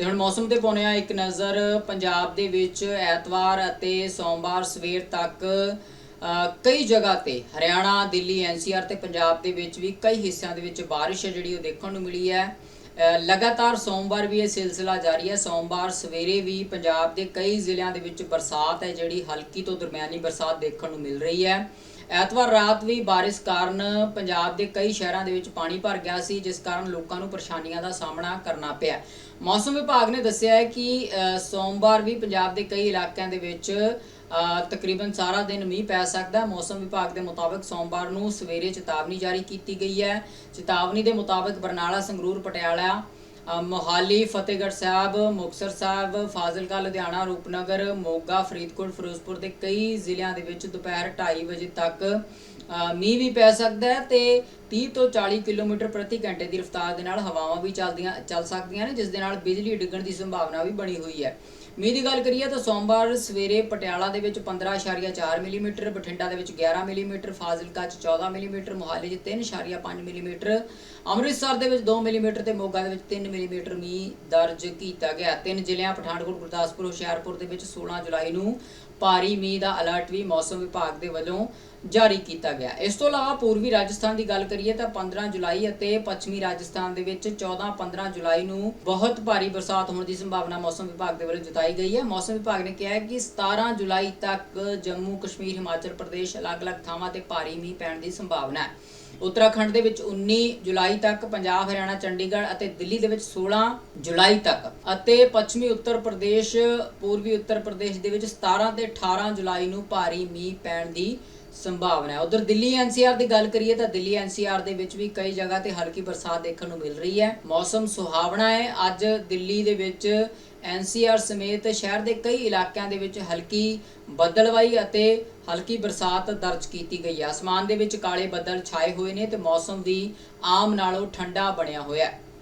ਤੇ ਹੁਣ ਮੌਸਮ ਤੇ ਪਾਉਂਦੇ ਆ ਇੱਕ ਨਜ਼ਰ ਪੰਜਾਬ ਦੇ ਵਿੱਚ ਐਤਵਾਰ ਅਤੇ ਸੋਮਵਾਰ ਸਵੇਰ ਤੱਕ ਕਈ ਜਗ੍ਹਾ ਤੇ ਹਰਿਆਣਾ, ਦਿੱਲੀ, ਐਨਸੀਆਰ ਤੇ ਪੰਜਾਬ ਦੇ ਵਿੱਚ ਵੀ ਕਈ ਹਿੱਸਿਆਂ ਦੇ ਵਿੱਚ ਬਾਰਿਸ਼ ਹੈ ਜਿਹੜੀ ਉਹ ਦੇਖਣ ਨੂੰ ਮਿਲੀ ਹੈ। ਲਗਾਤਾਰ ਸੋਮਵਾਰ ਵੀ ਇਹ ਸਿਲਸਿਲਾ ਜਾਰੀ ਹੈ। ਸੋਮਵਾਰ ਸਵੇਰੇ ਵੀ ਪੰਜਾਬ ਦੇ ਕਈ ਜ਼ਿਲ੍ਹਿਆਂ ਦੇ ਵਿੱਚ ਬਰਸਾਤ ਹੈ ਜਿਹੜੀ ਹਲਕੀ ਤੋਂ ਦਰਮਿਆਨੀ ਬਰਸਾਤ ਦੇਖਣ ਨੂੰ ਮਿਲ ਰਹੀ ਹੈ। ਐਤਵਾਰ ਰਾਤ ਵੀ ਬਾਰਿਸ਼ ਕਾਰਨ ਪੰਜਾਬ ਦੇ ਕਈ ਸ਼ਹਿਰਾਂ ਦੇ ਵਿੱਚ ਪਾਣੀ ਭਰ ਗਿਆ ਸੀ, ਜਿਸ ਕਾਰਨ ਲੋਕਾਂ ਨੂੰ ਪਰੇਸ਼ਾਨੀਆਂ ਦਾ ਸਾਹਮਣਾ ਕਰਨਾ ਪਿਆ। ਮੌਸਮ ਵਿਭਾਗ ਨੇ ਦੱਸਿਆ ਹੈ ਕਿ ਸੋਮਵਾਰ ਵੀ ਪੰਜਾਬ ਦੇ ਕਈ ਇਲਾਕਿਆਂ ਦੇ ਵਿੱਚ ਤਕਰੀਬਨ ਸਾਰਾ ਦਿਨ ਮੀਂਹ ਪੈ ਸਕਦਾ। ਹੈ ਮੌਸਮ ਵਿਭਾਗ ਦੇ ਮੁਤਾਬਕ ਸੋਮਵਾਰ ਨੂੰ ਸਵੇਰੇ ਚੇਤਾਵਨੀ ਜਾਰੀ ਕੀਤੀ ਗਈ ਹੈ। ਚੇਤਾਵਨੀ ਦੇ ਮੁਤਾਬਕ ਬਰਨਾਲਾ, ਸੰਗਰੂਰ, ਪਟਿਆਲਾ ਮੋਹਾਲੀ, ਫਤਿਹਗੜ੍ਹ ਸਾਹਿਬ, ਮੁਕਤਸਰ ਸਾਹਿਬ, ਫਾਜ਼ਿਲਕਾ, ਲੁਧਿਆਣਾ, ਰੂਪਨਗਰ, ਮੋਗਾ, ਫਰੀਦਕੋਟ, ਫਿਰੋਜ਼ਪੁਰ ਦੇ ਕਈ ਜ਼ਿਲ੍ਹਿਆਂ ਦੇ ਵਿੱਚ ਦੁਪਹਿਰ 2:30 ਵਜੇ ਤੱਕ ਮੀਂਹ ਵੀ ਪੈ ਸਕਦਾ ਹੈ ਤੇ 30 ਤੋਂ 40 ਕਿਲੋਮੀਟਰ ਪ੍ਰਤੀ ਘੰਟੇ ਦੀ ਰਫ਼ਤਾਰ ਦੇ ਨਾਲ ਹਵਾਵਾਂ ਵੀ ਚੱਲਦੀਆਂ, ਚੱਲ ਸਕਦੀਆਂ ਨੇ, ਜਿਸ ਦੇ ਨਾਲ ਬਿਜਲੀ ਡਿੱਗਣ ਦੀ ਸੰਭਾਵਨਾ ਵੀ ਬਣੀ ਹੋਈ ਹੈ। ਮੀਂਹ ਦੀ ਗੱਲ ਕਰੀਏ ਤਾਂ ਸੋਮਵਾਰ ਸਵੇਰੇ ਪਟਿਆਲਾ ਦੇ ਵਿੱਚ 15.4 ਮਿਲੀਮੀਟਰ, ਬਠਿੰਡਾ ਦੇ ਵਿੱਚ 11 ਮਿਲੀਮੀਟਰ, ਫਾਜ਼ਿਲਕਾ 'ਚ 14 ਮਿਲੀਮੀਟਰ, ਮੋਹਾਲੀ 'ਚ 3.5 ਮਿਲੀਮੀਟਰ, ਅੰਮ੍ਰਿਤਸਰ ਦੇ ਵਿੱਚ 2 ਮਿਲੀਮੀਟਰ ਤੇ ਮੋਗਾ ਦੇ ਵਿੱਚ 3 ਮਿਲੀਮੀਟਰ ਮੀਂਹ ਦਰਜ ਕੀਤਾ ਗਿਆ। ਤਿੰਨ ਜ਼ਿਲ੍ਹਿਆਂ, ਪਠਾਨਕੋਟ, ਗੁਰਦਾਸਪੁਰ, ਹੁਸ਼ਿਆਰਪੁਰ ਦੇ ਵਿੱਚ 16 ਜੁਲਾਈ ਨੂੰ ਭਾਰੀ ਮੀਂਹ ਦਾ ਅਲਰਟ ਵੀ ਮੌਸਮ ਵਿਭਾਗ ਦੇ ਵੱਲੋਂ ਜਾਰੀ ਕੀਤਾ ਗਿਆ। ਇਸ ਤੋਂ ਇਲਾਵਾ ਪੂਰਬੀ ਰਾਜਸਥਾਨ ਦੀ ਗੱਲ ਕਰੀਏ ਤਾਂ 15 ਜੁਲਾਈ ਅਤੇ ਪੱਛਮੀ ਰਾਜਸਥਾਨ ਦੇ ਵਿੱਚ 14-15 ਜੁਲਾਈ ਨੂੰ ਬਹੁਤ ਭਾਰੀ ਬਰਸਾਤ ਹੋਣ ਦੀ ਸੰਭਾਵਨਾ ਮੌਸਮ ਵਿਭਾਗ ਦੇ ਵੱਲੋਂ ਜਤਾਈ ਗਈ ਹੈ। ਮੌਸਮ ਵਿਭਾਗ ਨੇ ਕਿਹਾ ਹੈ ਕਿ 17 ਜੁਲਾਈ ਤੱਕ ਜੰਮੂ ਕਸ਼ਮੀਰ ਹਿਮਾਚਲ ਪ੍ਰਦੇਸ਼ ਅਲੱਗ-ਅਲੱਗ ਥਾਵਾਂ ਤੇ ਭਾਰੀ ਮੀਂਹ ਪੈਣ ਦੀ ਸੰਭਾਵਨਾ ਹੈ। ਉੱਤਰਾਖੰਡ ਦੇ ਵਿੱਚ 19 ਜੁਲਾਈ ਤੱਕ, ਪੰਜਾਬ, ਹਰਿਆਣਾ, ਚੰਡੀਗੜ੍ਹ ਅਤੇ ਦਿੱਲੀ ਦੇ ਵਿੱਚ 16 ਜੁਲਾਈ ਤੱਕ ਅਤੇ ਪੱਛਮੀ ਉੱਤਰ ਪ੍ਰਦੇਸ਼, ਪੂਰਬੀ ਉੱਤਰ ਪ੍ਰਦੇਸ਼ ਦੇ ਵਿੱਚ 17 ਤੇ 18 ਜੁਲਾਈ ਨੂੰ ਭਾਰੀ ਮੀਂਹ ਪੈਣ ਦੀ ਸੰਭਾਵਨਾ ਹੈ। ਉਧਰ ਦਿੱਲੀ ਐਨਸੀਆਰ ਦੀ ਗੱਲ ਕਰੀਏ ਤਾਂ ਦਿੱਲੀ ਐਨਸੀਆਰ ਦੇ ਵਿੱਚ ਵੀ ਕਈ ਜਗ੍ਹਾ ਤੇ ਹਲਕੀ ਬਰਸਾਤ ਦੇਖਣ ਨੂੰ ਮਿਲ ਰਹੀ ਹੈ। ਮੌਸਮ ਸੁਹਾਵਣਾ ਹੈ। ਅੱਜ ਦਿੱਲੀ ਦੇ ਵਿੱਚ ਐਨਸੀਆਰ ਸਮੇਤ ਸ਼ਹਿਰ ਦੇ ਕਈ ਇਲਾਕਿਆਂ ਦੇ ਵਿੱਚ ਹਲਕੀ ਬੱਦਲਵਾਈ ਅਤੇ ਹਲਕੀ ਬਰਸਾਤ ਦਰਜ ਕੀਤੀ ਗਈ ਹੈ। ਆਸਮਾਨ ਦੇ ਵਿੱਚ ਕਾਲੇ ਬੱਦਲ ਛਾਏ ਹੋਏ ਨੇ ਤੇ ਮੌਸਮ ਵੀ ਆਮ ਨਾਲੋਂ ਠੰਡਾ ਬਣਿਆ ਹੋਇਆ ਹੈ।